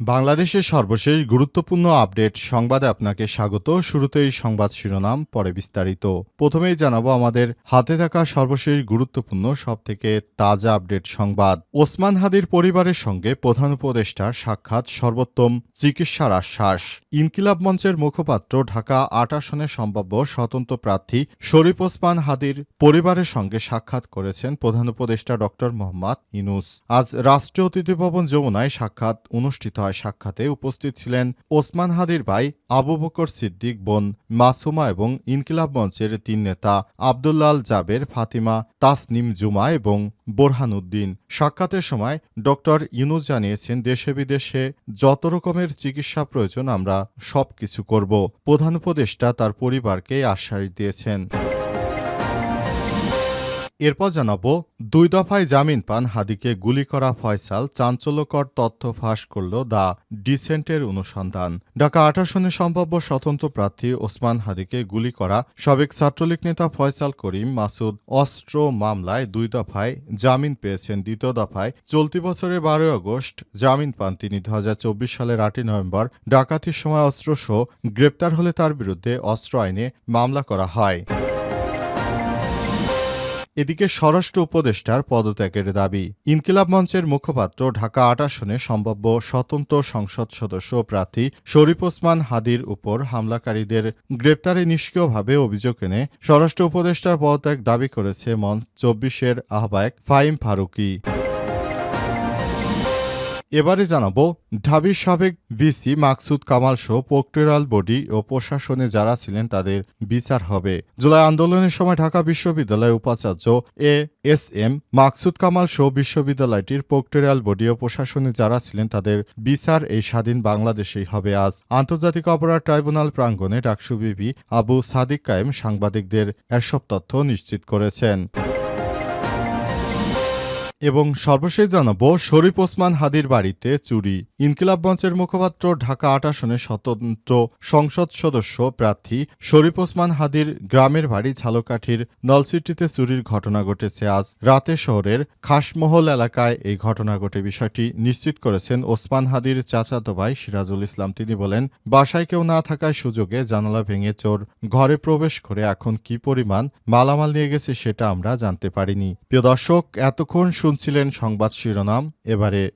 বাংলাদেশের সর্বশেষ গুরুত্বপূর্ণ আপডেট সংবাদে আপনাকে স্বাগত। শুরুতেই সংবাদ শিরোনাম, পরে বিস্তারিত। প্রথমেই জানাব আমাদের হাতে থাকা সর্বশেষ গুরুত্বপূর্ণ, সবথেকে তাজা আপডেট সংবাদ। ওসমান হাদির পরিবারের সঙ্গে প্রধান উপদেষ্টার সাক্ষাৎ সর্বোত্তম চিকিৎসার আশ্বাস। ইনকিলাব মঞ্চের মুখপাত্র ঢাকা আট আসনে সম্ভাব্য স্বতন্ত্র প্রার্থী শরীফ ওসমান হাদির পরিবারের সঙ্গে সাক্ষাৎ করেছেন প্রধান উপদেষ্টা ড মোহাম্মদ ইনুস। আজ রাষ্ট্রীয় অতিথি ভবন যমুনায় সাক্ষাৎ অনুষ্ঠিত হয় সাক্ষাতে উপস্থিত ছিলেন ওসমান হাদির ভাই আবু বকর সিদ্দিক বোন মাসুমা এবং ইনকিলাব মঞ্চের তিন নেতা আবদুল্লাল জাবের ফাতিমা, তাসনিম জুমা এবং বোরহান উদ্দিন। সাক্ষাতের সময় ডক্টর ইউনুস জানিয়েছেন, দেশে বিদেশে যত রকমের চিকিৎসা প্রয়োজন, আমরা সব কিছু করব। প্রধান উপদেষ্টা তার পরিবারকে আশ্বাস দিয়েছেন। এরপর জানাব, দুই দফায় জামিন পান হাদিকে গুলি করা ফয়সাল, চাঞ্চল্যকর তথ্য ফাঁস করল দ্য ডিসেন্টের অনুসন্ধান। ঢাকা আসনে সম্ভাব্য স্বতন্ত্র প্রার্থী ওসমান হাদিকে গুলি করা সাবেক ছাত্রলীগ নেতা ফয়সাল করিম মাসুদ অস্ত্র মামলায় দুই দফায় জামিন পেয়েছেন। দ্বিতীয় দফায় চলতি বছরের বারোই আগস্ট জামিন পান তিনি। দু হাজার চব্বিশ সালের আটই নভেম্বর ডাকাতির সময় অস্ত্র অস্ত্রসহ গ্রেপ্তার হলে তার বিরুদ্ধে অস্ত্র আইনে মামলা করা হয়। এদিকে স্বরাষ্ট্র উপদেষ্টার পদত্যাগের দাবি। ইনকিলাব মঞ্চের মুখপাত্র ঢাকা আট আসনে সম্ভাব্য স্বতন্ত্র সংসদ সদস্য প্রার্থী শরীফ ওসমান হাদির উপর হামলাকারীদের গ্রেপ্তারে নিষ্ক্রিয়ভাবে অভিযোগ এনে স্বরাষ্ট্র উপদেষ্টার পদত্যাগ দাবি করেছে মঞ্চ চব্বিশের আহ্বায়ক ফাইম ফারুকি। এবারে জানাব, ঢাবির সাবেক ভিসি মাকসুদ কামাল সহ প্রক্টোরিয়াল বডি ও প্রশাসনে যারা ছিলেন তাদের বিচার হবে। জুলাই আন্দোলনের সময় ঢাকা বিশ্ববিদ্যালয়ের উপাচার্য A S M Maksud Kamal সহ বিশ্ববিদ্যালয়টির প্রক্টোরিয়াল বডি ও প্রশাসনে যারা ছিলেন তাদের বিচার এই স্বাধীন বাংলাদেশেই হবে আজ। আন্তর্জাতিক অপরাধ ট্রাইব্যুনাল প্রাঙ্গণে ডাকসু বিবি আবু সাদিক কায়েম সাংবাদিকদের এসব তথ্য নিশ্চিত করেছেন। এবং সর্বশেষ জানাব, শরীফ ওসমান হাদির বাড়িতে চুরি। ইনকিলাব মঞ্চের মুখপাত্র, ঢাকা আট আসনে স্বতন্ত্র সংসদ সদস্য প্রার্থী শরীফ ওসমান হাদির গ্রামের বাড়ি ঝালকাঠির নলসিটিতে চুরির ঘটনা ঘটেছে। আজ রাতে শহরের খাসমহল এলাকায় এই ঘটনা ঘটে। বিষয়টি নিশ্চিত করেছেন ওসমান হাদির চাচাতো ভাই সিরাজুল ইসলাম। তিনি বলেন, বাসায় কেউ না থাকায় সুযোগে জানালা ভেঙে চোর ঘরে প্রবেশ করে এখন কি পরিমাণ মালামাল নিয়ে গেছে সেটা আমরা জানতে পারিনি। প্রিয় দর্শক, এতক্ষণ শুনছিলেন সংবাদ শিরোনাম এবারে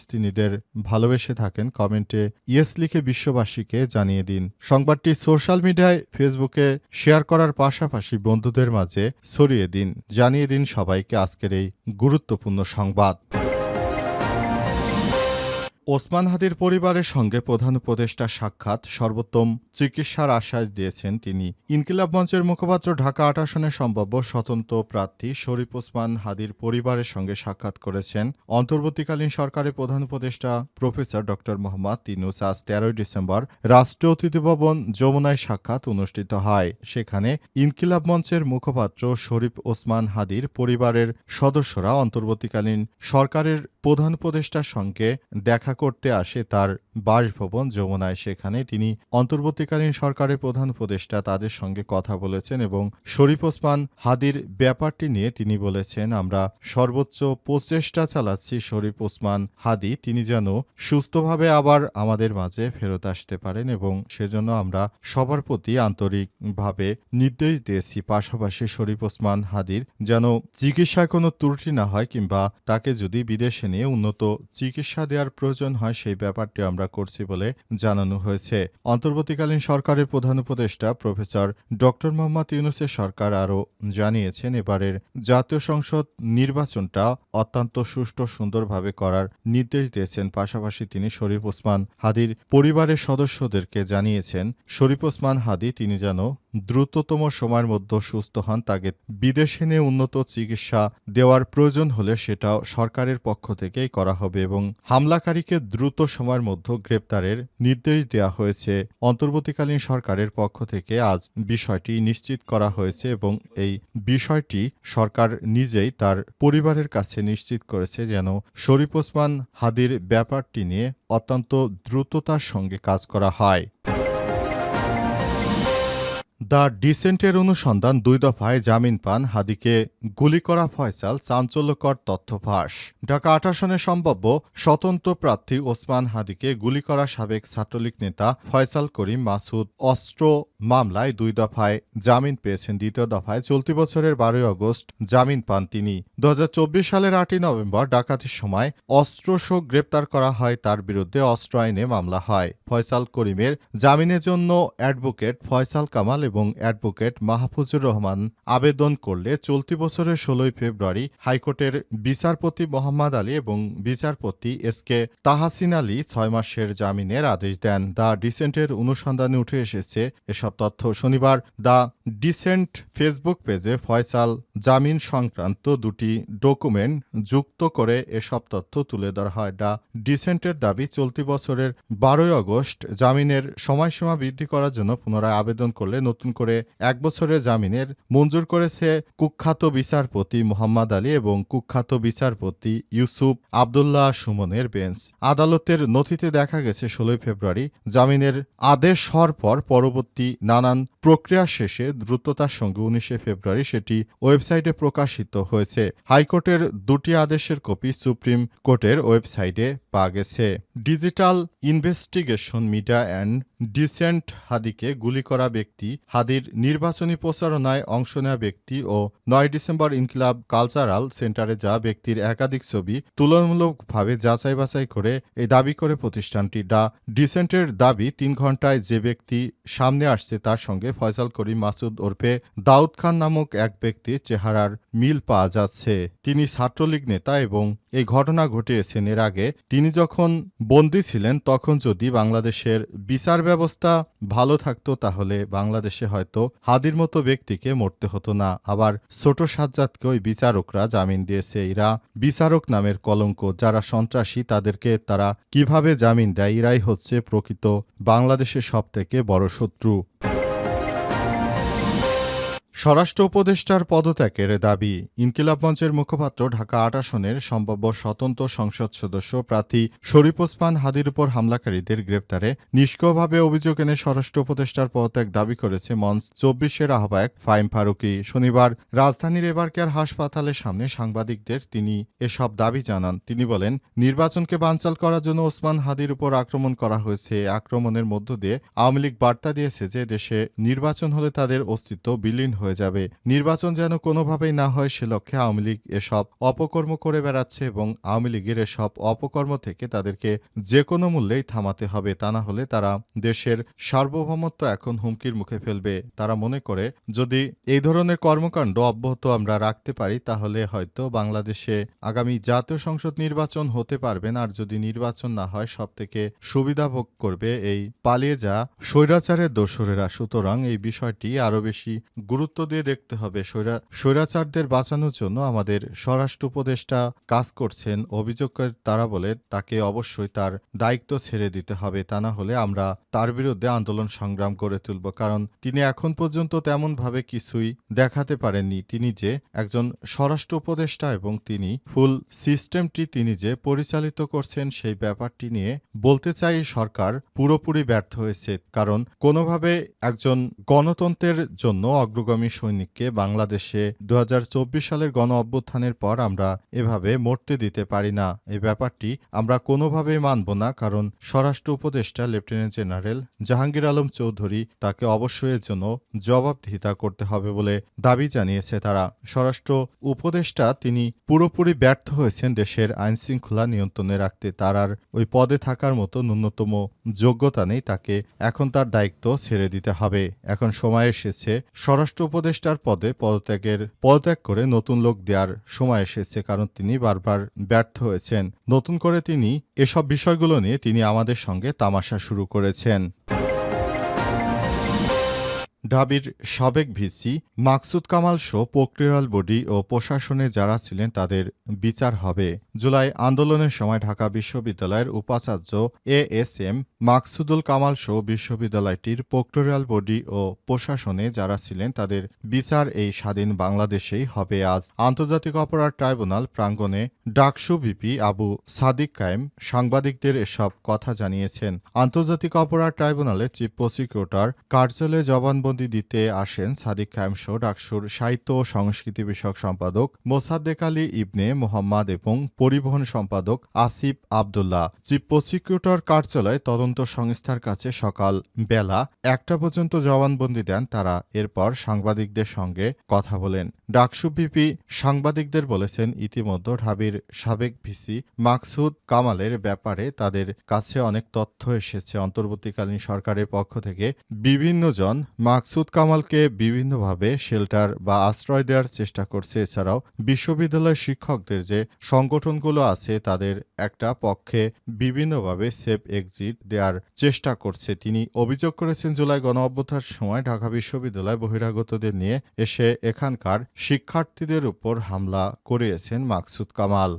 ফিলিস্তিনিদের ভালোবেসে থাকেন, কমেন্টে ইয়েস লিখে বিশ্ববাসীকে জানিয়ে দিন। সংবাদটি সোশ্যাল মিডিয়ায়, ফেসবুকে শেয়ার করার পাশাপাশি বন্ধুদের মাঝে ছড়িয়ে দিন। জানিয়ে দিন সবাইকে আজকের এই গুরুত্বপূর্ণ সংবাদ। ওসমান হাদির পরিবারের সঙ্গে প্রধান উপদেষ্টা সাক্ষাৎ সর্বোত্তম চিকিৎসার আশ্বাস দিয়েছেন তিনি। ইনকিলাব মঞ্চের মুখপাত্র ঢাকা আট আসনে সম্ভাব্য স্বতন্ত্র প্রার্থী শরীফ ওসমান হাদির পরিবারের সঙ্গে সাক্ষাৎ করেছেন। অন্তর্বর্তীকালীন সরকারের প্রধান উপদেষ্টা প্রফেসর ড. মোহাম্মদ তিনুস আজ তেরোই ডিসেম্বর রাষ্ট্রীয় অতিথি ভবন যমুনায় সাক্ষাৎ অনুষ্ঠিত হয়। সেখানে ইনকিলাব মঞ্চের মুখপাত্র শরীফ ওসমান হাদির পরিবারের সদস্যরা অন্তর্বর্তীকালীন সরকারের প্রধান উপদেষ্টার সঙ্গে দেখা করতে আসে তার বাসভবন যমুনায়। সেখানে তিনি অন্তর্বর্তীকালীন সরকারের প্রধান উপদেষ্টা তাদের সঙ্গে কথা বলেছেন এবং শরীফ ওসমান হাদির ব্যাপারটি নিয়ে তিনি বলেছেন, আমরা সর্বোচ্চ প্রচেষ্টা চালাচ্ছি শরীফ ওসমান হাদি, তিনি যেন সুস্থভাবে আবার আমাদের মাঝে ফেরত আসতে পারেন এবং সেজন্য আমরা সবার প্রতি আন্তরিকভাবে নির্দেশ দিয়েছি। পাশাপাশি শরীফ ওসমান হাদির যেন চিকিৎসায় কোনো ত্রুটি না হয় কিংবা তাকে যদি বিদেশে নিয়ে উন্নত চিকিৎসা দেওয়ার প্রয়োজন হয় সেই ব্যাপারটি আমরা করছি বলে জানানো হয়েছে। অন্তর্বর্তীকালীন সরকারের প্রধান উপদেষ্টা প্রফেসর ডক্টর মোহাম্মদ ইউনুসের সরকার আরও জানিয়েছেন, এবারের জাতীয় সংসদ নির্বাচনটা অত্যন্ত সুষ্ঠু সুন্দরভাবে করার নির্দেশ দিয়েছেন। পাশাপাশি তিনি শরীফ ওসমান হাদির পরিবারের সদস্যদেরকে জানিয়েছেন, শরীফ ওসমান হাদি তিনি যেন দ্রুততম সময়ের মধ্যে সুস্থ হন, তাকে বিদেশে নিয়ে উন্নত চিকিৎসা দেওয়ার প্রয়োজন হলে সেটাও সরকারের পক্ষ থেকেই করা হবে এবং হামলাকারীকে দ্রুত সময়ের মধ্যে গ্রেপ্তারের নির্দেশ দেওয়া হয়েছে। অন্তর্বর্তীকালীন সরকারের পক্ষ থেকে আজ বিষয়টি নিশ্চিত করা হয়েছে এবং এই বিষয়টি সরকার নিজেই তার পরিবারের কাছে নিশ্চিত করেছে যেন শরীফ ওসমান হাদির ব্যাপারটি নিয়ে অত্যন্ত দ্রুততার সঙ্গে কাজ করা হয়। দ্য ডিসেন্টের অনুসন্ধান দুই দফায় জামিন পান হাদিকে গুলি করা ফয়সাল চাঞ্চল্যকর তথ্য ফাঁস। ঢাকা আট আসনে সম্ভাব্য স্বতন্ত্র প্রার্থী ওসমান হাদিকে গুলি করা সাবেক ছাত্রলীগ নেতা ফয়সাল করিম মাসুদ অস্ত্র মামলায় দুই দফায় জামিন পেয়েছেন। দ্বিতীয় দফায় চলতি বছরের বারোই আগস্ট জামিন পান তিনি। দু হাজার চব্বিশ সালের আটই নভেম্বর ডাকাতির সময় অস্ত্র অস্ত্রসহ গ্রেপ্তার করা হয়, তার বিরুদ্ধে অস্ত্র আইনে মামলা হয়। ফয়সাল করিমের জামিনের জন্য অ্যাডভোকেট ফয়সাল কামাল এবং অ্যাডভোকেট মাহফুজুর রহমান আবেদন করলে চলতি বছরের ষোলোই ফেব্রুয়ারি হাইকোর্টের বিচারপতি মোহাম্মদ আলী এবং বিচারপতি এস কে তাহাসিন আলী ছয় মাসের জামিনের আদেশ দেন। দ্য ডিসেন্টের অনুসন্ধানে উঠে এসেছে এসব তথ্য শনিবার। দ্য ডিসেন্ট ফেসবুক পেজে ফয়সাল জামিন সংক্রান্ত দুটি ডকুমেন্ট যুক্ত করে এসব তথ্য তুলে ধরা হয়। দ্য ডিসেন্টের দাবি, চলতি বছরের বারোই আগস্ট জামিনের সময়সীমা বৃদ্ধি করার জন্য পুনরায় আবেদন করলে নতুন করে এক বছরের জামিনের মঞ্জুর করেছে কুখ্যাত বিচারপতি মোহাম্মদ আলী এবং কুখ্যাত বিচারপতি ইউসুফ আবদুল্লাহ সুমনের বেঞ্চ। আদালতের নথিতে দেখা গেছে, ষোলোই ফেব্রুয়ারি জামিনের আদেশ হওয়ার পর পরবর্তী নানান প্রক্রিয়া শেষে দ্রুততার সঙ্গে উনিশে ফেব্রুয়ারি সেটি ওয়েবসাইটে প্রকাশিত হয়েছে। হাইকোর্টের দুটি আদেশের কপি সুপ্রিম কোর্টের ওয়েবসাইটে পাওয়া গেছে। Digital investigation media and dissent হাদিকে গুলি করা ব্যক্তি, হাদির নির্বাচনী প্রচারণায় অংশ নেওয়া ব্যক্তি ও নয় ডিসেম্বর ইনকিলাব কালচারাল সেন্টারে যা ব্যক্তির একাধিক ছবি তুলনামূলকভাবে যাচাই বাছাই করে এই দাবি করে প্রতিষ্ঠানটি। ডা ডিসেন্টের দাবি, তিন ঘন্টায় যে ব্যক্তি সামনে আসছে তার সঙ্গে ফয়সাল করিম, মাসুদ ওরফে দাউদ খান নামক এক ব্যক্তির চেহারার মিল পাওয়া যাচ্ছে। তিনি ছাত্রলীগ নেতা এবং এই ঘটনা ঘটিয়েছেন এর আগে তিনি যখন বন্দী ছিলেন, তখন যদি বাংলাদেশের বিচার ব্যবস্থা ভালো থাকতো, তাহলে বাংলাদেশে হয়তো হাদির মতো ব্যক্তিকে মরতে হতো না। আবার ছোট সাজ্জাদকে ওই বিচারকরা জামিন দিয়েছে। এরা বিচারক নামের কলঙ্ক। যারা সন্ত্রাসী, তাদেরকে তারা কীভাবে জামিন দেয়? এরাই হচ্ছে প্রকৃত বাংলাদেশের সবথেকে বড় শত্রু। স্বরাষ্ট্র উপদেষ্টার পদত্যাগের দাবি, ইনকিলাব মঞ্চের মুখপাত্র ঢাকা আট আসনের সম্ভাব্য স্বতন্ত্র সংসদ সদস্য প্রার্থী শরীফ ওসমান হাদির উপর হামলাকারীদের গ্রেপ্তারে নিষ্ক্রিয়ভাবে অভিযোগ এনে স্বরাষ্ট্র উপদেষ্টার পদত্যাগ দাবি করেছে মঞ্চ চব্বিশের আহ্বায়ক ফাইম ফারুকি। শনিবার রাজধানীর এবারকেয়ার হাসপাতালের সামনে সাংবাদিকদের তিনি এসব দাবি জানান। তিনি বলেন, নির্বাচনকে বানচাল করার জন্য ওসমান হাদির উপর আক্রমণ করা হয়েছে। আক্রমণের মধ্য দিয়ে আওয়ামী লীগ বার্তা দিয়েছে যে দেশে নির্বাচন হলে তাদের অস্তিত্ব বিলীন হয়ে যাবে। নির্বাচন যেন কোনোভাবেই না হয়, সে লক্ষ্যে আওয়ামী লীগ এসব অপকর্ম করে বেড়াচ্ছে এবং আওয়ামী লীগের এসব অপকর্ম থেকে তাদেরকে যে কোনো মূল্যেই থামাতে হবে। তা না হলে তারা দেশের সার্বভৌমত্ব এখন হুমকির মুখে ফেলবে। তারা মনে করে, যদি এই ধরনের কর্মকাণ্ড অব্যাহত আমরা রাখতে পারি, তাহলে হয়তো বাংলাদেশে আগামী জাতীয় সংসদ নির্বাচন হতে পারবে না। আর যদি নির্বাচন না হয় সব থেকে সুবিধা ভোগ করবে এই পালিয়ে যা স্বৈরাচারের দোসরেরা। সুতরাং এই বিষয়টি আরও বেশি গুরুত্ব দিয়ে দেখতে হবে। স্বৈরা, স্বৈরাচারদের বাঁচানোর জন্য আমাদের স্বরাষ্ট্র উপদেষ্টা কাজ করছেন। অভিযোগের তারা বলে তাকে অবশ্যই তার দায়িত্ব ছেড়ে দিতে হবে। তা না হলে আমরা তার বিরুদ্ধে আন্দোলন সংগ্রাম করে তুলব। কারণ তিনি এখন পর্যন্ত তেমনভাবে কিছুই দেখাতে পারেননি। তিনি যে একজন স্বরাষ্ট্র উপদেষ্টা এবং তিনি ফুল সিস্টেমটি তিনি যে পরিচালিত করছেন, সেই ব্যাপারটি নিয়ে বলতে চাই, সরকার পুরোপুরি ব্যর্থ হয়েছে। কারণ কোনোভাবে একজন গণতন্ত্রের জন্য অগ্রগামী বিপ্লবী সৈনিককে বাংলাদেশে দু হাজার চব্বিশ সালের গণ অভ্যুত্থানের পর আমরা এভাবে মরতে দিতে পারি না। এই ব্যাপারটি আমরা কোনোভাবেই মানব না, কারণ স্বরাষ্ট্র উপদেষ্টা লেফটেন্যান্ট জেনারেল জাহাঙ্গীর আলম চৌধুরী তাকে অবশ্যই এর জন্য জবাবদিহিতা করতে হবে বলে দাবি জানিয়েছে তারা। স্বরাষ্ট্র উপদেষ্টা তিনি পুরোপুরি ব্যর্থ হয়েছেন দেশের আইন শৃঙ্খলা নিয়ন্ত্রণে রাখতে। তার আর ওই পদে থাকার মতো ন্যূনতম যোগ্যতা নেই, তাকে এখন তার দায়িত্ব ছেড়ে দিতে হবে। এখন সময় এসেছে স্বরাষ্ট্র উপদেষ্টার পদে পদত্যাগের, পদত্যাগ করে নতুন লোক দেওয়ার সময় এসেছে কারণ তিনি বারবার ব্যর্থ হয়েছেন। নতুন করে তিনি এসব বিষয়গুলো নিয়ে তিনি আমাদের সঙ্গে তামাশা শুরু করেছেন। ঢাবির সাবেক ভিসি মাকসুদ কামাল শো প্রক্রিয়াল বডি ও প্রশাসনে যারা ছিলেন তাদের বিচার হবে। জুলাই আন্দোলনের সময় ঢাকা বিশ্ববিদ্যালয়ের উপাচার্য A S M, Maksudul Kamal show বিশ্ববিদ্যালয়টির প্রক্টোরিয়াল বডি ও প্রশাসনে যারা ছিলেন তাদের বিচার এই স্বাধীন বাংলাদেশেই হবে আজ। আন্তর্জাতিক অপরাধ ট্রাইব্যুনাল প্রাঙ্গণে ডাকসু ভিপি আবু সাদিক কায়েম সাংবাদিকদের এসব কথা জানিয়েছেন। আন্তর্জাতিক অপরাধ ট্রাইব্যুনালের চিফ প্রসিকিউটর কার্যালয়ে জবানবন্দি দিতে আসেন সাদিক কায়েম শো ডাকসুর সাহিত্য ও সংস্কৃতি বিষয়ক সম্পাদক মোসাদ্দেক আলী ইবনে মোহাম্মদ এবং পরিবহন সম্পাদক আসিফ আবদুল্লাহ। চিফ প্রসিকিউটর কার্যালয় তদন্ত সংস্থার কাছে সকাল বেলা একটা পর্যন্ত জবানবন্দি দেন তারা। এরপর সাংবাদিকদের সঙ্গে কথা বলেন। ডাকসু ভিপি সাংবাদিকদের বলেছেন, ইতিমধ্যে ঢাবির সাবেক ভিসি মাকসুদ কামালের ব্যাপারে তাদের কাছে অনেক তথ্য এসেছে। অন্তর্বর্তীকালীন সরকারের পক্ষ থেকে বিভিন্ন জন মাকসুদ কামালকে বিভিন্নভাবে শেল্টার বা আশ্রয় দেওয়ার চেষ্টা করছে। এছাড়াও বিশ্ববিদ্যালয়ের শিক্ষকদের যে সংগঠনগুলো আছে, তাদের একটা পক্ষে বিভিন্নভাবে সেফ এক্সিট দেওয়ার চেষ্টা করছে। তিনি অভিযোগ করেছেন, জুলাই গণ সময় ঢাকা বিশ্ববিদ্যালয় বহিরাগতদের নিয়ে এসে এখানকার শিক্ষার্থীদের উপর হামলা করিয়েছেন মাকসুদ কামাল।